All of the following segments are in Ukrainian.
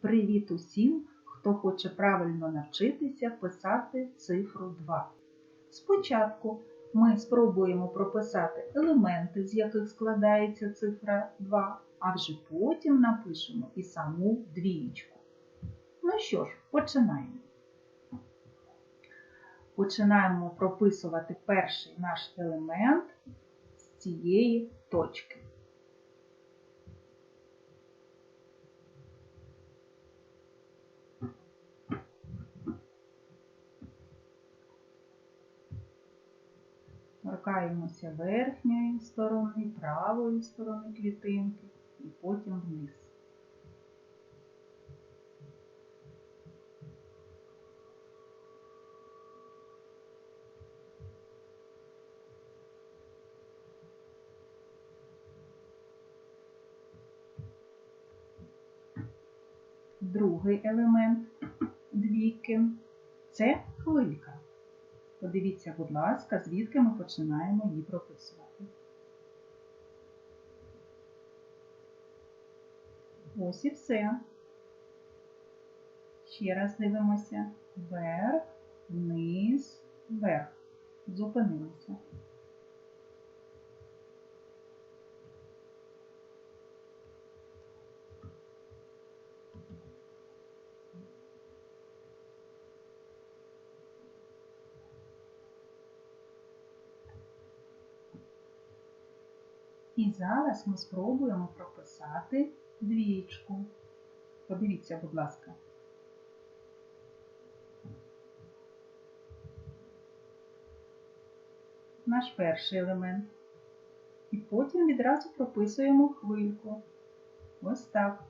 Привіт усім, хто хоче правильно навчитися писати цифру 2. Спочатку ми спробуємо прописати елементи, з яких складається цифра 2, а вже потім напишемо і саму двієчку. Ну що ж, починаємо. Починаємо прописувати перший наш елемент з цієї точки. Торкаємося верхньої сторони, правої сторони клітинки і потім вниз. Другий елемент двійки це хвилька. Подивіться, будь ласка, звідки ми починаємо її прописувати. Ось і все. Ще раз дивимося. Вверх, вниз, вверх. Зупинилися. І зараз ми спробуємо прописати двічку. Подивіться, будь ласка. Наш перший елемент. І потім відразу прописуємо хвильку. Ось так.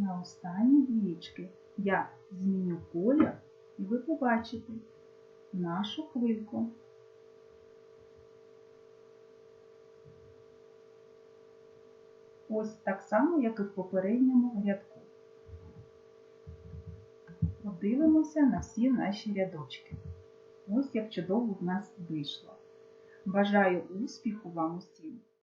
На останні двічки я зміню колір і ви побачите нашу хвильку. Ось так само, як і в попередньому рядку. Подивимося на всі наші рядочки. Ось як чудово в нас вийшло. Бажаю успіху вам усім!